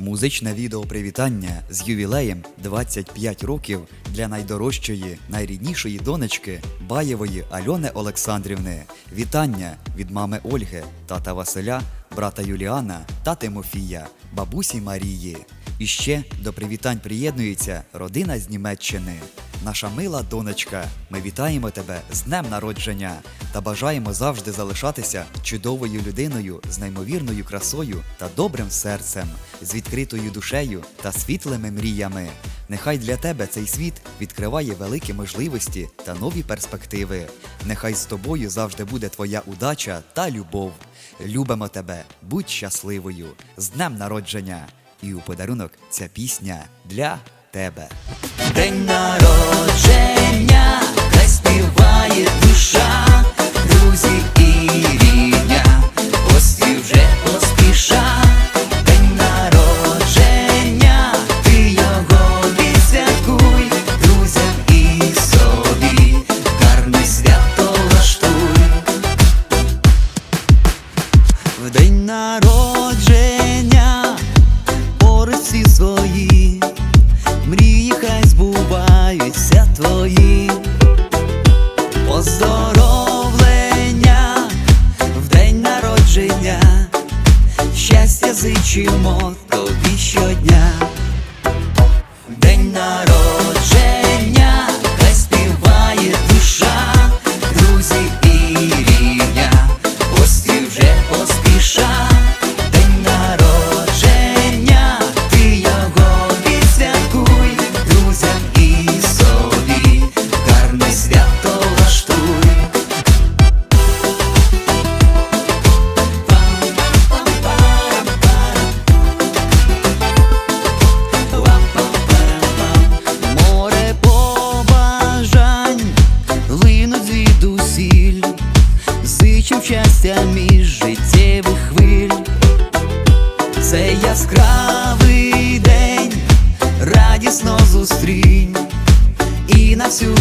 Музичне відео привітання з ювілеєм 25 років для найдорожчої, найріднішої донечки Баєвої Альони Олександрівни. Вітання від мами Ольги, тата Василя, брата Юліана та Тимофія, бабусі Марії. І ще до привітань приєднується родина з Німеччини. Наша мила донечка, ми вітаємо тебе з днем народження та бажаємо завжди залишатися чудовою людиною з неймовірною красою та добрим серцем, з відкритою душею та світлими мріями. Нехай для тебе цей світ відкриває великі можливості та нові перспективи. Нехай з тобою завжди буде твоя удача та любов. Любимо тебе, будь щасливою, з днем народження! І у подарунок ця пісня для тебе. День народження, хай співає щастя зичимо тобі щодня. День народження, Це яскравий день, радісно зустрінь і на всю.